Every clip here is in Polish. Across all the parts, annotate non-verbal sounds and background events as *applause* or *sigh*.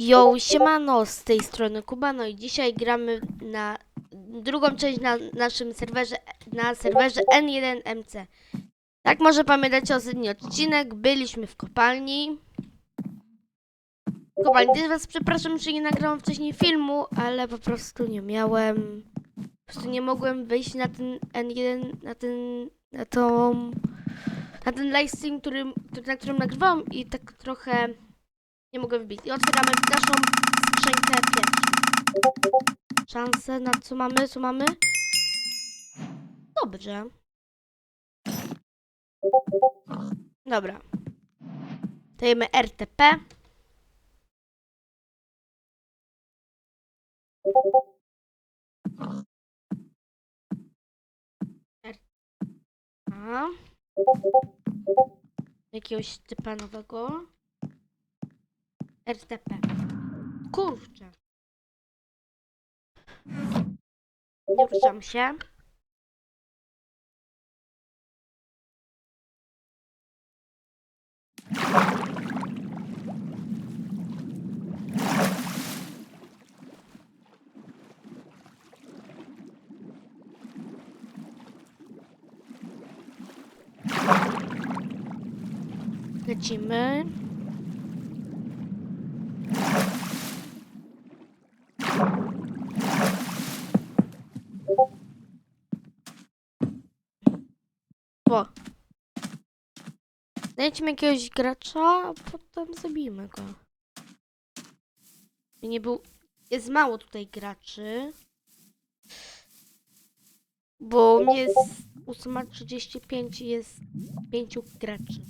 Yo, siemano, z tej strony Kuba, no i dzisiaj gramy na drugą część na naszym serwerze, na serwerze N1MC. Jak może pamiętacie ostatni odcinek, byliśmy w kopalni. Kopalni, też was przepraszam, że nie nagrałam wcześniej filmu, ale po prostu nie miałem, po prostu nie mogłem wyjść na ten N1, na ten, na tą, na ten livestream, który, na którym nagrywałam i tak trochę nie mogę wbić. I otwieramy naszą skrzynkę pierwszą. Szansę na co mamy? Co mamy? Dobrze. Dobra. Dajemy RTP. A. Jakiegoś typa nowego. RTP. Kurczę. Nie ruszam się. Lecimy. O. Znajdźmy jakiegoś gracza, a potem zabijmy go. Nie był... Jest mało tutaj graczy. Bo mnie jest 8.35 i jest 5 graczy.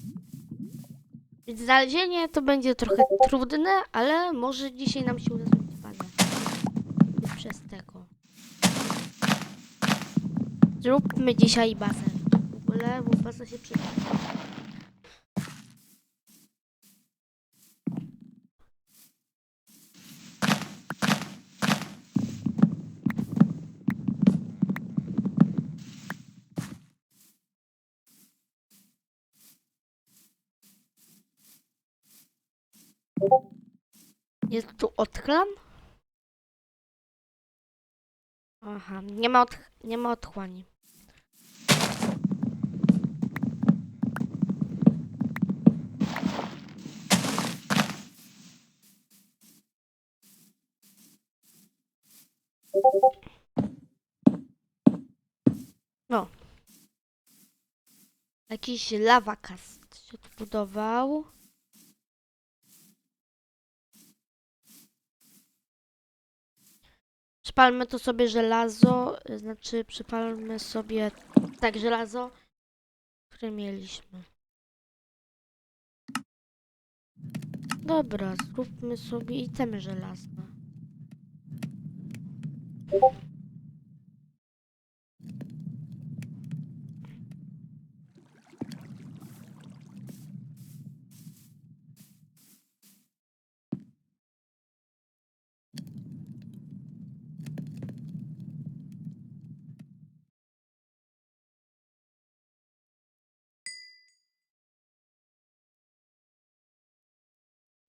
Więc znalezienie to będzie trochę trudne, ale może dzisiaj nam się uda zrobić przez tego. Zróbmy dzisiaj bazę. W ogóle, bo baza się przyda. Jest tu odklan? Aha, nie ma, od, nie ma otchłani. No. Jakiś lawakast się tu Przypalmy to sobie żelazo, y, znaczy przypalmy sobie tak żelazo, które mieliśmy. Dobra, zróbmy sobie itemy żelazne.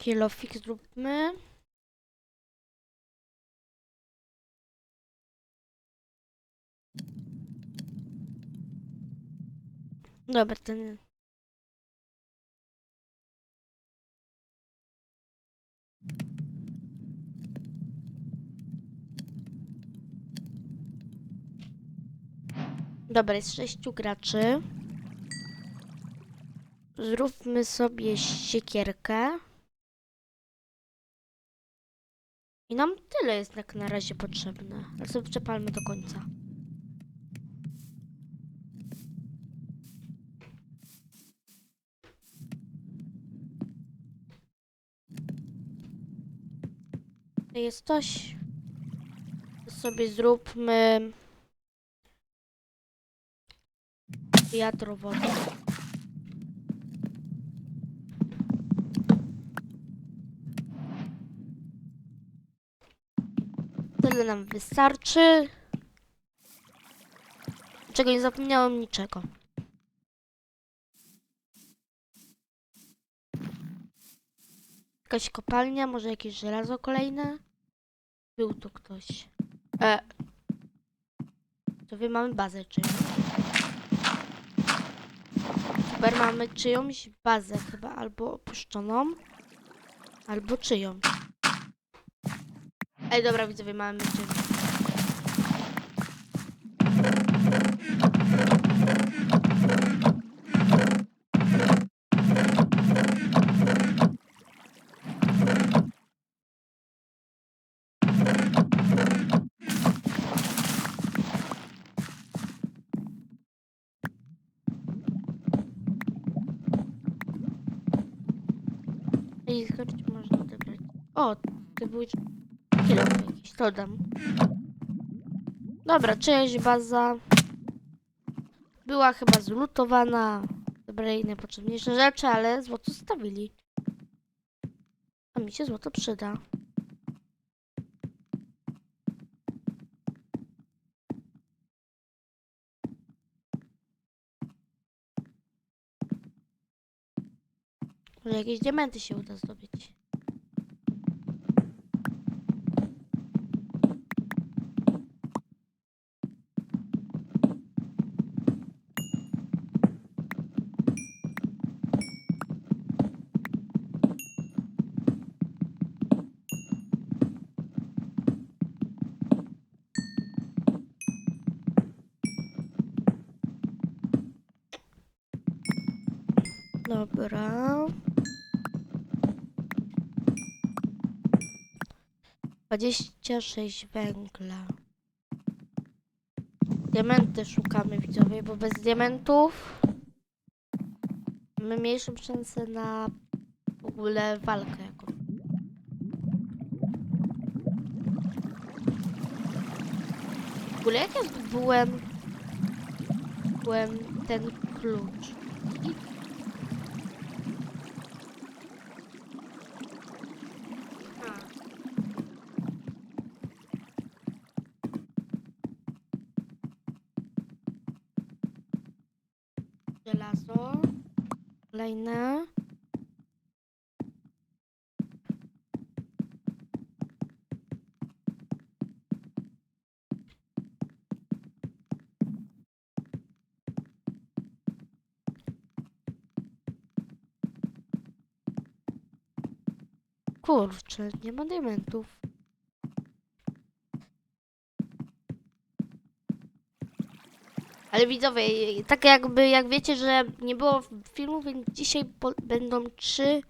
Kilofik zróbmy. Dobra, ten... Dobra, jest sześciu graczy. Zróbmy sobie siekierkę. I nam tyle jest jak na razie potrzebne. Ale sobie przepalmy do końca. To jest coś. Sobie zróbmy wiatrowody. Tyle nam wystarczy. Czego nie zapomniałem? Niczego. Jakaś kopalnia, może jakieś żelazo kolejne? Był tu ktoś. E. To wy mamy bazę czyjąś. Super, mamy czyjąś bazę chyba, albo opuszczoną, albo czyjąś. Ej, dobra, widzowie, mamy czyjąś. Ej, skoczyć można odebrać. O, to był to. Dobra, czyjaś baza była chyba zlutowana. Zabrali najpotrzebniejsze rzeczy, ale złoto zostawili. A mi się złoto przyda. Może jakieś diamenty się uda zdobyć. Dobra. Dwadzieścia sześć węgla. Diamenty szukamy widzowie, bo bez diamentów mamy mniejszą szansę na w ogóle walkę jaką. W ogóle jak ja zdobyłem byłem ten klucz? I A. Żelazo. Kolejne. Kurczę, nie ma diamentów. Ale widzowie, tak jakby, jak wiecie, że nie było filmu, więc dzisiaj będą trzy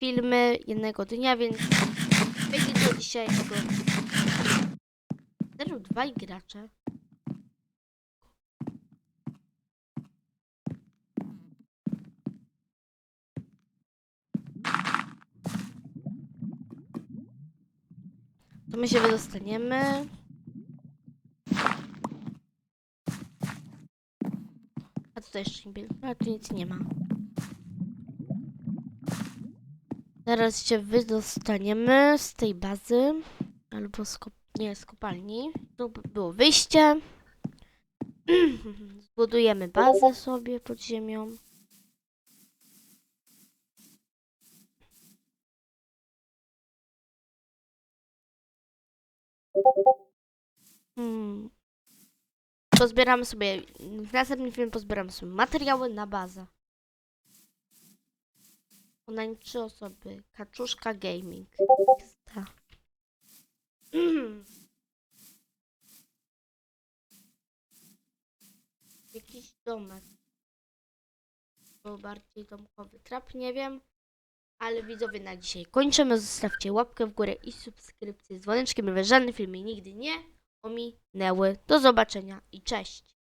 filmy jednego dnia, więc będzie to dzisiaj oglądać. Zero dwaj gracze. To my się wydostaniemy. Tutaj jeszcze nie A tu nic nie ma. Zaraz się wydostaniemy z tej bazy. Albo z nie, z kopalni. Tu by było wyjście. *clears throat* Zbudujemy bazę sobie pod ziemią. Hmm. Pozbieramy sobie, w następnym filmie pozbieramy sobie materiały na bazę. Ona trzy osoby. Kaczuszka Gaming. Ekstra. *clears throat* Jakiś domek. Był bardziej domkowy trap, nie wiem. Ale widzowie na dzisiaj kończymy. Zostawcie łapkę w górę i subskrypcję z dzwoneczkiem, żeby żadne filmy nigdy nie ominęły. Do zobaczenia i cześć!